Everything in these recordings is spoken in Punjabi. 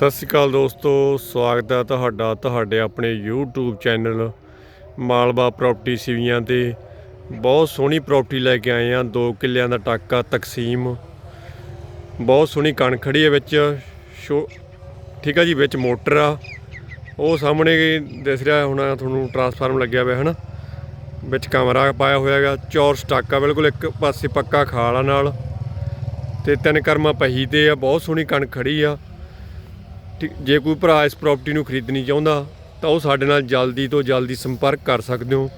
ਸਤਿ ਸ਼੍ਰੀ ਅਕਾਲ ਦੋਸਤੋ, ਸਵਾਗਤ ਹੈ ਤੁਹਾਡਾ, ਤੁਹਾਡੇ ਆਪਣੇ YouTube channel Malwa property Sivian ਤੇ। ਬਹੁਤ ਸੋਹਣੀ ਪ੍ਰਾਪਰਟੀ ਲੈ ਕੇ ਆਏ ਆ ਦੋ ਕਿੱਲਿਆਂ ਦਾ ਟਾਕਾ ਤਕਸੀਮ। ਬਹੁਤ ਸੋਹਣੀ ਕਣਕ ਖੜੀ ਹੈ ਵਿੱਚ, ਸ਼ੋ ਠੀਕ ਆ ਜੀ, ਵਿੱਚ ਮੋਟਰ ਆ। ਉਹ ਸਾਹਮਣੇ ਦਿਸ ਰਿਹਾ, ਹੁਣ ਤੁਹਾਨੂੰ ਟਰਾਂਸਫਾਰਮ ਲੱਗਿਆ ਹੋਇਆ ਹਨਾ? ਵਿੱਚ ਕਮਰਾ ਪਾਇਆ ਹੋਇਆ ਹੈਗਾ, ਚੌਰ ਸਟਾਕਾ, ਬਿਲਕੁਲ ਇੱਕ ਪਾਸੇ ਪੱਕਾ ਖਾਲਾ ਨਾਲ। ਤੇ ਤਿੰਨ ਕਰਮਾ ਪਹੀ ਤੇ ਆ, ਬਹੁਤ ਸੋਹਣੀ ਕਣਕ ਖੜੀ ਆ। ਠੀਕ- ਜੇ ਕੋਈ ਭਰਾ ਇਸ ਪ੍ਰਾਪਰਟੀ ਨੂੰ ਖਰੀਦਣੀ ਚਾਹੁੰਦਾ, ਤਾਂ ਉਹ ਸਾਡੇ ਨਾਲ ਜਲਦੀ ਤੋਂ ਜਲਦੀ ਸੰਪਰਕ ਕਰ ਸਕਦੇ ਹੋ।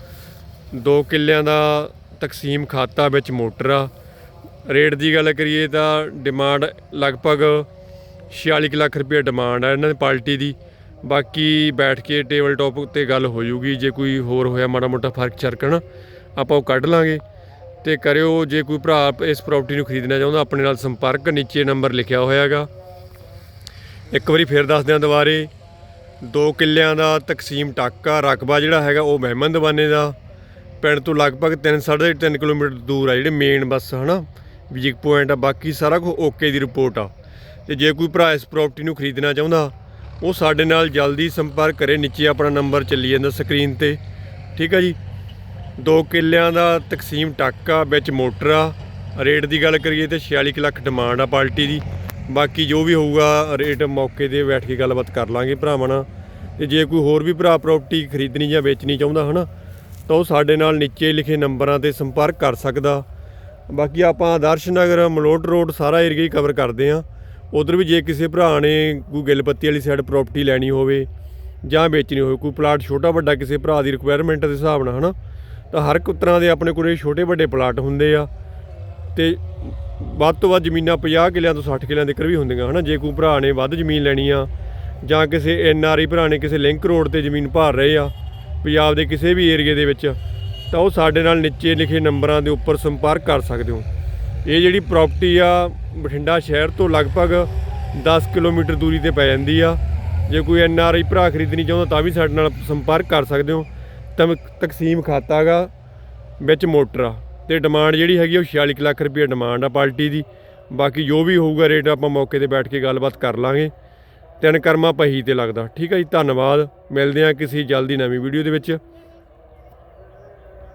ਦੋ ਕਿੱਲਿਆਂ ਦਾ ਤਕਸੀਮ ਖਾਤਾ ਵਿੱਚ ਮੋਟਰ ਆ। ਰੇਟ ਦੀ ਗੱਲ ਕਰੀਏ ਤਾਂ ਡਿਮਾਂਡ ਲਗਭਗ 46 ਕੁ ਲੱਖ ਰੁਪਏ ਡਿਮਾਂਡ ਆ ਇਹਨਾਂ ਦੀ ਪਾਰਟੀ ਦੀ। ਬਾਕੀ ਬੈਠ ਕੇ ਟੇਬਲ ਟਾਪ ਉੱਤੇ ਗੱਲ ਹੋ ਜੂਗੀ, ਜੇ ਕੋਈ ਹੋਰ ਹੋਇਆ ਮਾੜਾ ਮੋਟਾ ਫ਼ਰਕ ਚਰਕਣ ਆਪਾਂ ਉਹ ਕੱਢ ਲਾਂਗੇ। ਤੇ ਕਰਿਓ, ਜੇ ਕੋਈ ਭਰਾ ਇਸ ਪ੍ਰਾਪਰਟੀ ਨੂੰ ਖਰੀਦਣਾ ਚਾਹੁੰਦਾ, ਆਪਣੇ ਨਾਲ ਸੰਪਰਕ, ਨੀਚੇ ਨੰਬਰ ਲਿਖਿਆ ਹੋਇਆ ਹੈਗਾ। ਇੱਕ ਵਾਰੀ ਫੇਰ ਦੱਸ ਦਿਆਂ ਦੁਬਾਰੇ। ਦੋ ਕਿੱਲਿਆਂ ਦਾ ਤਕਸੀਮ ਟਾਕਾ, ਰਕਬਾ ਜਿਹੜਾ ਹੈਗਾ ਉਹ ਮਹਿਮਨ ਦਵਾਨੇ ਦਾ। ਪਿੰਡ ਤੋਂ ਲਗਭਗ 3.5 ਕਿਲੋਮੀਟਰ ਦੂਰ ਆ, ਜਿਹੜੇ ਮੇਨ ਬੱਸ ਹਨਾ? ਵਿਜਿਕ ਪੁਆਇੰਟ ਆ, ਬਾਕੀ ਸਾਰਾ ਕੁਝ ਓਕੇ ਦੀ ਰਿਪੋਰਟ ਆ। ਤੇ ਜੇ ਕੋਈ ਭਰਾ ਇਸ ਪ੍ਰਾਪਰਟੀ ਨੂੰ ਖਰੀਦਣਾ ਚਾਹੁੰਦਾ, ਉਹ ਸਾਡੇ ਨਾਲ ਜਲਦੀ ਸੰਪਰਕ ਕਰੇ, ਨੀਚੇ ਆਪਣਾ ਨੰਬਰ ਚੱਲੀ ਜਾਂਦਾ ਸਕਰੀਨ ਤੇ। ਠੀਕ ਆ ਜੀ? ਦੋ ਕਿੱਲਿਆਂ ਦਾ ਤਕਸੀਮ ਟਾਕਾ ਵਿੱਚ ਮੋਟਰ ਆ। ਰੇਟ ਦੀ ਗੱਲ ਕਰੀਏ ਤੇ 46 ਕੁ ਲੱਖ ਡਿਮਾਂਡ ਆ ਪਾਰਟੀ ਦੀ। ਬਾਕੀ ਜੋ ਵੀ ਹੋਊਗਾ, ਰੇਟ ਮੌਕੇ ਤੇ ਬੈਠ ਕੇ ਗੱਲਬਾਤ ਕਰ ਲਾਂਗੇ ਭਰਾਵਾਂ ਨਾਲ। ਤੇ ਜੇ ਕੋਈ ਹੋਰ ਵੀ ਭਰਾ ਪ੍ਰਾਪਰਟੀ ਖਰੀਦਣੀ ਜਾਂ ਵੇਚਣੀ ਚਾਹੁੰਦਾ ਹਨਾ, ਤਾਂ ਉਹ ਸਾਡੇ ਨਾਲ ਨੀਚੇ ਲਿਖੇ ਨੰਬਰਾਂ ਤੇ ਸੰਪਰਕ ਕਰ ਸਕਦਾ। ਬਾਕੀ ਆਪਾਂ ਆਦਰਸ਼ ਨਗਰ, ਮਲੋਟ ਰੋਡ ਸਾਰਾ ਏਰੀਆ ਹੀ ਕਵਰ ਕਰਦੇ ਆ ਉਧਰ ਵੀ ਜੇ ਕਿਸੇ ਭਰਾ ਨੇ ਕੋਈ ਗਿੱਲਪੱਤੀ ਵਾਲੀ ਸਾਈਡ ਪ੍ਰਾਪਰਟੀ ਲੈਣੀ ਹੋਵੇ ਜਾਂ ਵੇਚਣੀ ਹੋਵੇ, ਕੋਈ ਪਲਾਟ ਛੋਟਾ ਵੱਡਾ ਕਿਸੇ ਭਰਾ ਦੀ ਰਿਕੁਆਇਰਮੈਂਟ ਦੇ ਹਿਸਾਬ ਨਾਲ ਹਨਾ, ਤਾਂ ਹਰ ਇੱਕ ਤਰ੍ਹਾਂ ਦੇ ਆਪਣੇ ਕੋਲੇ ਛੋਟੇ ਵੱਡੇ ਪਲਾਟ ਹੁੰਦੇ ਆ। ਤੇ ਵੱਧ ਤੋਂ ਵੱਧ ਜ਼ਮੀਨਾਂ 50 ਕਿੱਲਿਆਂ ਤੋਂ 60 ਕਿੱਲਿਆਂ ਤੱਕ ਵੀ ਹੁੰਦੀਆਂ, ਹਨਾ? ਜੇ ਕੋਈ ਭਰਾ ਨੇ ਵੱਧ ਜ਼ਮੀਨ ਲੈਣੀ ਆ, ਜਾਂ ਕਿਸੇ ਐਨ ਆਰ ਆਈ ਭਰਾ ਨੇ ਕਿਸੇ ਲਿੰਕ ਰੋਡ ਤੇ ਜ਼ਮੀਨ ਭਾਰ ਰਹੇ ਆ, ਪੰਜਾਬ ਦੇ ਕਿਸੇ ਵੀ ਏਰੀਏ ਦੇ ਵਿੱਚ, ਤਾਂ ਉਹ ਸਾਡੇ ਨਾਲ ਨੀਚੇ ਲਿਖੇ ਨੰਬਰਾਂ ਦੇ ਉੱਪਰ ਸੰਪਰਕ ਕਰ ਸਕਦੇ ਹੋ। ਇਹ ਜਿਹੜੀ ਪ੍ਰਾਪਰਟੀ ਆ, ਬਠਿੰਡਾ ਸ਼ਹਿਰ ਤੋਂ ਲਗਭਗ 10 ਕਿਲੋਮੀਟਰ ਦੂਰੀ ਤੇ ਪੈ ਜਾਂਦੀ ਆ। ਜੇ ਕੋਈ ਐਨ ਆਰ ਆਈ ਭਰਾ ਖਰੀਦਣੀ ਚਾਹੁੰਦਾ, ਤਾਂ ਵੀ ਸਾਡੇ ਨਾਲ ਸੰਪਰਕ ਕਰ ਸਕਦੇ ਹੋ। ਤਾਂ ਤਕਸੀਮ ਖਾਤਾ ਗਾ ਵਿੱਚ ਮੋਟਰ ਆ। ਤੇ ਡਿਮਾਂਡ ਜਿਹੜੀ ਹੈਗੀ ਉਹ 46 ਕੁ ਲੱਖ ਰੁਪਏ ਡਿਮਾਂਡ ਆ ਪਾਰਟੀ ਦੀ। ਬਾਕੀ ਜੋ ਵੀ ਹੋਊਗਾ ਰੇਟ ਆਪਾਂ ਮੌਕੇ ਤੇ ਬੈਠ ਕੇ ਗੱਲਬਾਤ ਕਰ ਲਾਂਗੇ। ਤਿੰਨ ਕਰਮਾ ਪਹੀ ਤੇ ਲੱਗਦਾ। ਠੀਕ ਹੈ ਜੀ, ਧੰਨਵਾਦ। ਮਿਲਦੇ ਹਾਂ ਕਿਸੇ ਜਲਦੀ ਨਵੀਂ ਵੀਡੀਓ ਦੇ ਵਿੱਚ।